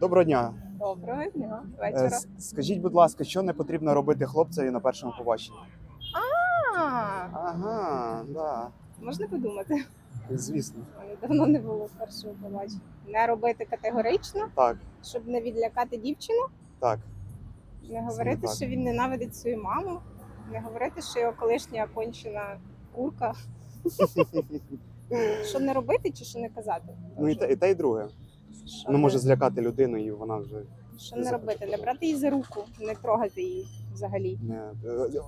Доброго дня. Доброго дня, Е, вечора. Скажіть, будь ласка, що не потрібно робити хлопцеві на першому побаченні? А, Ага, да. можна подумати. Звісно. Мене давно не було першого побачення. Не робити категорично, Так, щоб не відлякати дівчину, так. не говорити, так. що він ненавидить свою маму, не говорити, що його колишня кончена курка. Що не робити чи що не казати? Ну і те, і те, і друге. Що Воно може злякати людину, і вона вже Що не робити? Не брати її за руку, не трогати її взагалі. не е,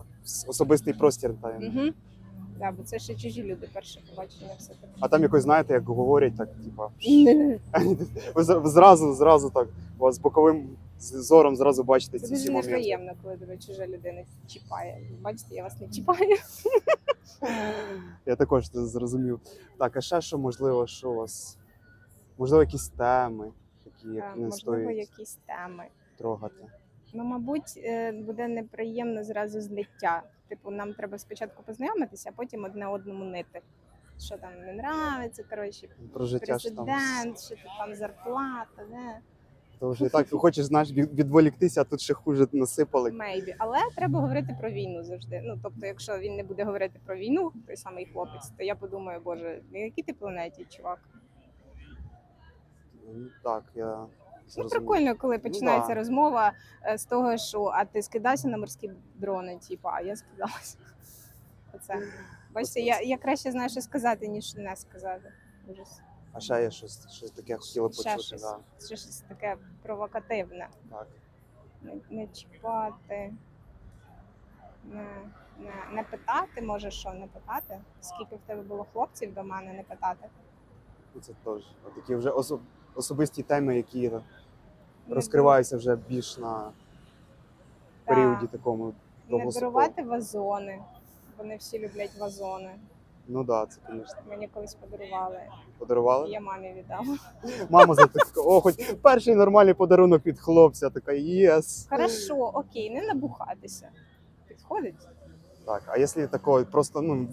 особистий простір. Та, Угу. Да, бо це ще чужі люди, перше побачення все таке. А там якось, знаєте, як говорять, так, типа, ви зразу, зразу так, у вас боковим зором зразу бачите ці всі дуже моменти. неприємно, коли тебе чужа людина чіпає. Бачите, я вас не чіпаю. Я також це зрозумів. Так, а ще що можливо, що у вас? Можливо, якісь теми, такі, Е, не Можливо, стоїть якісь теми. трогати. Ну, мабуть, е, буде неприємно зразу злиття. Типу, нам треба спочатку познайомитися, а потім одне одному нити. Що там не нравиться, коротше, Про життя ж там. президент, що тут там зарплата, не То вже так хочеш знаєш, від- відволіктися, а тут ще хуже насипали. мейбі. Але треба говорити про війну завжди. Ну тобто, якщо він не буде говорити про війну, той самий хлопець, то я подумаю, боже, на якій ти планеті, чувак? Ну, Так, я Ну, прикольно, коли починається да. розмова е, з того, що а ти скидався на морські дрони, типу, а я скидалася. Оце. Бачите, я, я краще знаю, що сказати, ніж не сказати. Ужас. А ще є щось, щось таке хотіли Ще почути. щось. Да. Ще щось таке провокативне. Так. Не, не чіпати, не, не, не питати, може що, не питати. Скільки в тебе було хлопців до мене не питати. Ну, Це теж такі вже особ... особисті теми, які розкриваються вже більш на періоді та, такому Не довгостроковому. дарувати вазони, бо не всі люблять вазони. Ну так, да, це, звісно. Мені колись подарували, Подарували? я мамі віддала. Мама за так, о, хоч перший нормальний подарунок від хлопця. Така єс. Хорошо, окей, не набухатися. Підходить? Так, а якщо такого просто ну